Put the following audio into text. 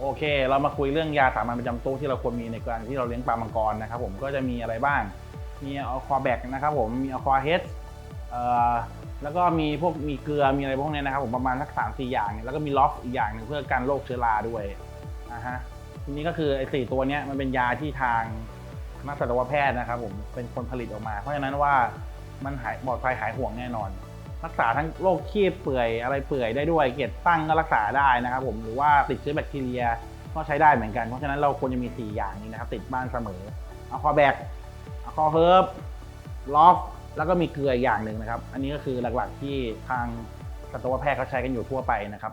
โอเค เรามาคุยเรื่องยาสามัญประจำตู้ที่เราควรมีในการที่เราเลี้ยงปลามังกรนะครับผมก็จะมีอะไรบ้าง มีอควาแบกนะครับผมมีอควาเฮดแล้วก็มีพวกมีเกลือมีอะไรพวกนี้นะครับผมประมาณสักสามสี่อย่าง แล้วก็มีล็อกอีกอย่างหนึ่งเพื่อกันโรคเชื้อราด้วยนะฮะทีนี้ก็คือไอ้สี่ตัวนี้มันเป็นยาที่ทาง นักสัตวแพทย์นะครับผมเป็นคนผลิตออกมา เพราะฉะนั้นว่ามันหายปลอดภัยหายห่วงแน่นอน รักษาทั้งโรคขี้เปื่อยอะไรเปื่อยได้ด้วย เกล็ดตั้งก็รักษาได้นะครับผมหรือว่าติดเชื้อแบคทีเรียก็ใช้ได้เหมือนกัน เพราะฉะนั้นเราควรจะมี 4 อย่างนี้นะครับ ติดบ้านเสมออะคอแบกอะคอเฮิร์บลอฟแล้วก็มีเกลืออย่างหนึ่งนะครับ อันนี้ก็คือหลักๆที่ทางสัตวแพทย์เขาใช้กันอยู่ทั่วไปนะครับ